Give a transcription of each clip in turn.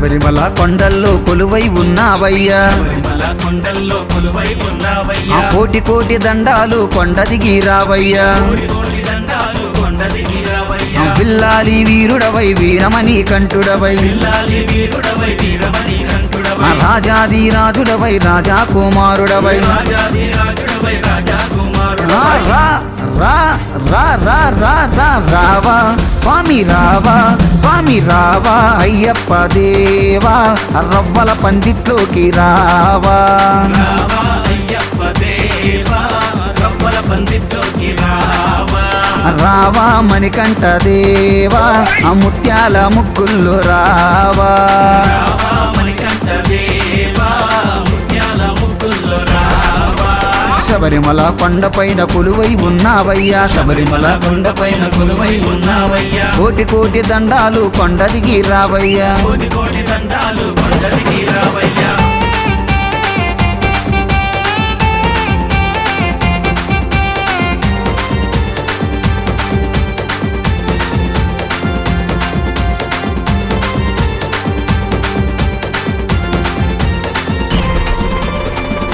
శబరిమల కొండల్లో కొలువై ఉన్నావయ్యా. ఆ కోటి కోటి దండాలు కొండ దిగి రావయ్యా. బిల్లాలి వీరుడవై వీరమణి కంఠుడవై. పిల్లాలి వీరుడవై వీరమణి కంఠుడవై. రాజాది రాజుడవై రాజా కుమారుడవై రా కుమారుడవై రా రా రా రా రా రా రావా స్వామి రావా అయ్యప్ప దేవా రవ్వల పందిట్లోకి రావా. రావా అయ్యప్ప రవ్వల పందిట్లోకి రావా రావా మణికంఠ దేవా ముత్యాల ముక్కుల్లో రావా. రావా మణికంఠ దేవా శబరిమల కొండపైన కొలువై ఉన్నావయ్యా. శబరిమల కొండపైన కొలువై ఉన్నావయ్యా. కోటి కోటి దండాలు కొండ దిగి రావయ్యా. కోటి కోటి దండాలు కొండ దిగి రావయ్యా.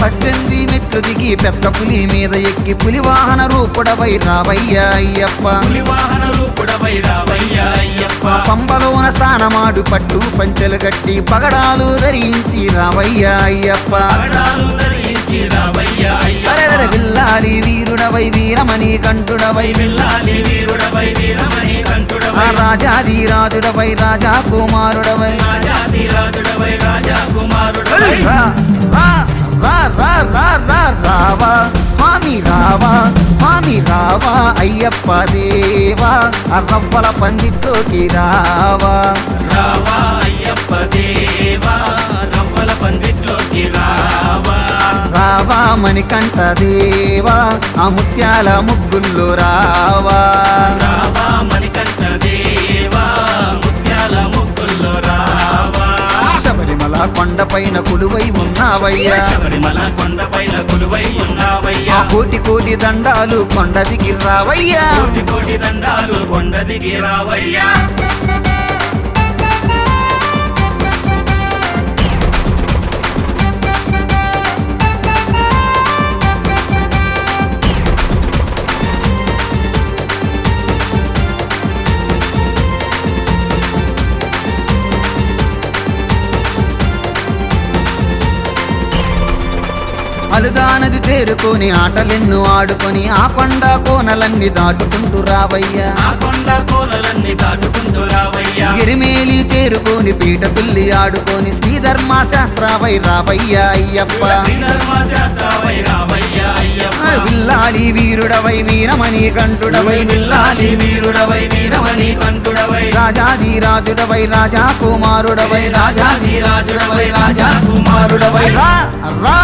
పద్దెనిమిది మెట్లు దిగి పెద్ద పులి మీద ఎక్కి పులి వాహన రూపుడవై రావయ్యా అయ్యప్ప. పులి వాహన రూపుడవై రావయ్యా అయ్యప్ప. పంబలోన స్నానమాడు పట్టు పంచెలు కట్టి పగడాలు ధరించి రావయ్యా అయ్యప్ప. పగడాలు ధరించి రావయ్యా అరెరెరె అయ్యప్ప విల్లాలి వీరుడవై వీరమణి కంఠుడవై. పిల్లాలి వీరుడవై వీరమణి కంఠుడవై. రాజాది రాజుడవై రాజా కుమారుడవై. రాజాది రాజుడవై రాజా కుమారుడవై. రావా అయ్యప్ప దేవా ఆ రవ్వల పందిట్లోకి రావా రావా అయ్యప్ప దేవా పందిట్లోకి రావా రావా మణికంఠ దేవా ఆ ముత్యాల ముగ్గుల్లో రావా. రావా మణికంఠ దేవా కొండపైన కొలువై ఉన్నావయ్యా. కొండపైన కొలువై ఉన్నావయ్యా. కోటి కోటి దండాలు కొండ దిగి రావయ్యా. కోటి కోటి దండాలు కొండ దిగి రావయ్యా. అలుదానది చేరుకొని ఆటలెన్ను ఆడుకొని ఆ కొండ కోనలన్నీ దాటుకుంటూ రావయ్యా. ఆ కొండ కోలలన్నీ దాటుకుంటూ రావయ్యా. గిరిమేలి చేరుకొని పీట పిల్లి ఆడుకొని శ్రీధర్మ శాస్త్రావై రావయ్యా అయ్యప్ప. శ్రీధర్మ శాస్త్రవై రావయ్యా అయ్యప్ప. విల్లాలి వీరుడవై వీరమణి కంఠుడవై. విల్లాలి వీరుడవై వీరమణి కంఠుడవై. రాజాది రాజుడవై రాజా కుమారుడవై. రాజాది రాజుడవై రాజా కుమారుడవై. రా రా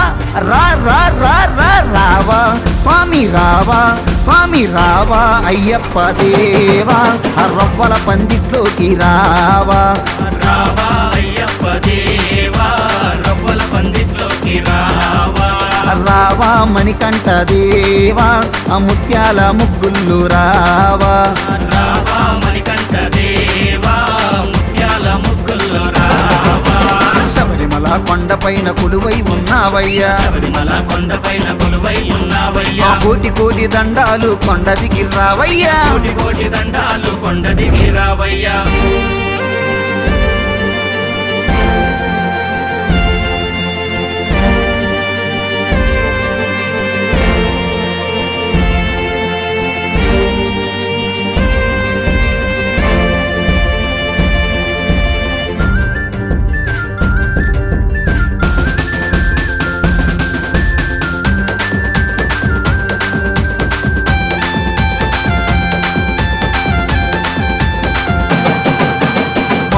రా. రా రా రా రావా. స్వామి రావా స్వామి రావా అయ్యప్ప దేవా. ఆ రవ్వల పందిట్లోకి రావా. రావా అయ్యప్ప దేవా. రవ్వల పందిట్లోకి రావా. రావా మణికంఠ దేవా. ఆ ముత్యాల ముగ్గుళ్ళు రావా. రావా మణికంఠ దేవా శబరిమల కొండపైన కొలువై ఉన్నావయ్యా. శబరిమల కొండపైన కొలువై ఉన్నావయ్యా. కోటి కోటి దండాలు కొండ దిగి రావయ్యా. కోటి కోటి దండాలు కొండ దిగి రావయ్యా.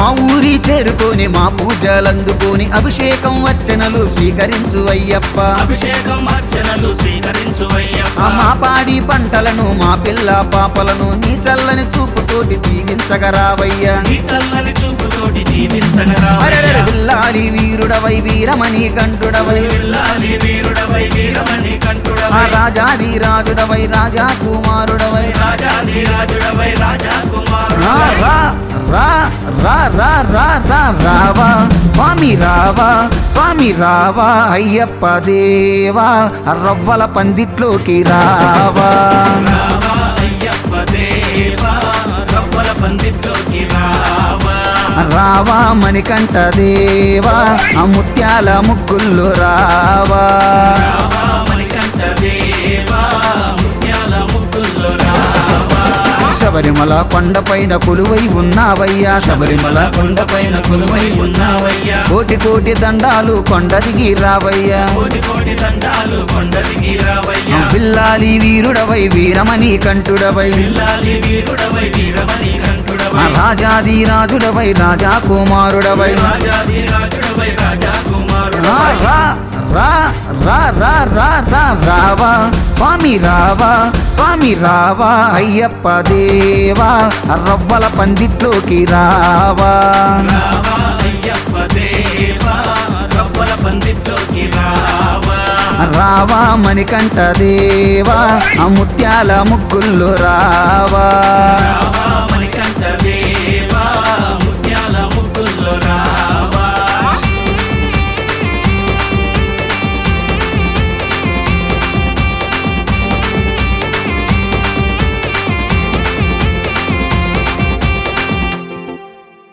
మా ఊరి చేరుకొని మా పూజలందుకొని అభిషేకం అర్చనలు స్వీకరించు అయ్యప్ప. అభిషేకం అర్చనలు స్వీకరించు అయ్యప్ప. మా పాడి పంటలను మా పిల్ల పాపలను నీ చల్లని చూపుతోటి దీవించగరావయ్యా నీ చల్లని చూపుతోటి విల్లాలి వీరుడవై వీరమణి కంఠుడవై. విల్లాలి వీరుడవై వీరమణి కంఠుడవై. ఆ రాజాది రాజుడవై రాజా కుమారుడవై. రాజాది రాజుడవై రాజా కుమారుడు రా రా. రా రా రా రా రావా. స్వామి రావా స్వామి రావా అయ్యప్ప దేవా. రవ్వల పందిట్లోకి రావా. రావా మణికంఠ దేవా ఆ ముత్యాల ముగ్గుల్లో రావా. శబరిమల కొండపైన కొలువై ఉన్నావయ్యా. శబరిమల కొండపైన కొలువై ఉన్నావయ్యా. కోటి కోటి దండాలు కొండ దిగి రావయ్యా. కోటి కోటి దండాలు కొండ దిగి రావయ్యా. బిల్లాలి వీరుడవై వీరమణి కంఠుడవై. పిల్లాలి వీరుడవై వీరమణి కంఠుడవై. రాజాది రాజుడవై రాజా కుమారుడవై. రాజాది రాజుడవై రాజా కుమారుడవై. రా రా రా రా రావా. స్వామి రావా స్వామి రావా. అయ్యప్ప దేవా రవ్వల పందిట్లోకి రావా. రావా మణికంఠ దేవా ముత్యాల ముగ్గుల్లో రావా.